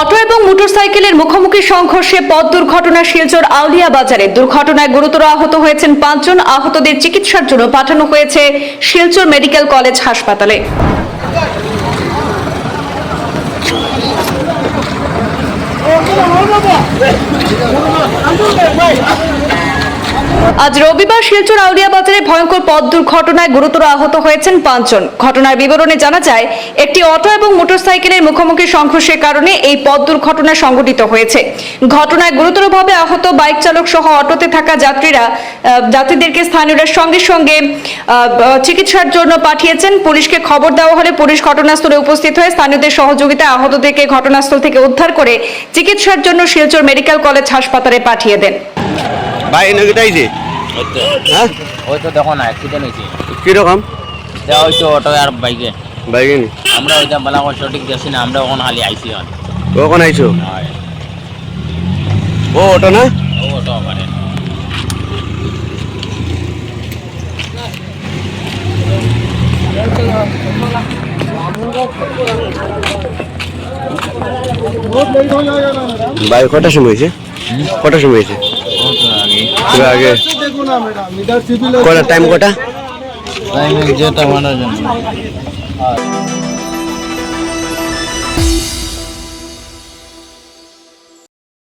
Auto এবং মোটরসাইকেলের মুখোমুখি সংঘর্ষে পথ দুর্ঘটনা শিলচর আউলিয়া বাজারে। দুর্ঘটনায় গুরুতর আহত হয়েছেন পাঁচজন। আহতদের চিকিৎসার জন্য পাঠানো হয়েছে শিলচর মেডিকেল কলেজ হাসপাতালে। আজ রবিবার শিলচর আউলিয়া বাজারে ভয়ঙ্কর পথ দুর্ঘটনায় গুরুতর আহত হয়েছেন পাঁচজন। ঘটনার বিবরণে জানা যায়, একটি অটো এবং মোটরসাইকেলের মুখোমুখি সংঘর্ষের কারণে এই পথ দুর্ঘটনা সংঘটিত হয়েছে। ঘটনায় গুরুতরভাবে আহত বাইক চালক সহ অটোতে থাকা যাত্রীরা যাত্রীদেরকে স্থানীয়রা সঙ্গে সঙ্গে চিকিৎসার জন্য পাঠিয়েছেন। পুলিশকে খবর দেওয়া হলে পুলিশ ঘটনাস্থলে উপস্থিত হয়ে স্থানীয়দের সহযোগিতায় আহতদেরকে ঘটনাস্থল থেকে উদ্ধার করে চিকিৎসার জন্য শিলচর মেডিকেল কলেজ হাসপাতালে পাঠিয়ে দেন। ভাই এনে ওই তো হ্যাঁ ওই তো দেখো না অ্যাক্সিডেন্ট হয়েছে কীরকম দেওয়া হয়েছে অটো আর বাইকে। বাইকে নি? আমরা ওইটা বলা করে সঠিক দেখছি না আমরা ওখানে খালি আইসি হন কখন আইছো? ও অটো না? ও অটো মানে ভাই কটার সময় হয়েছে কটার সময় হয়েছে আগে কটা? টাইম কটা? যেটা মানার জন্য।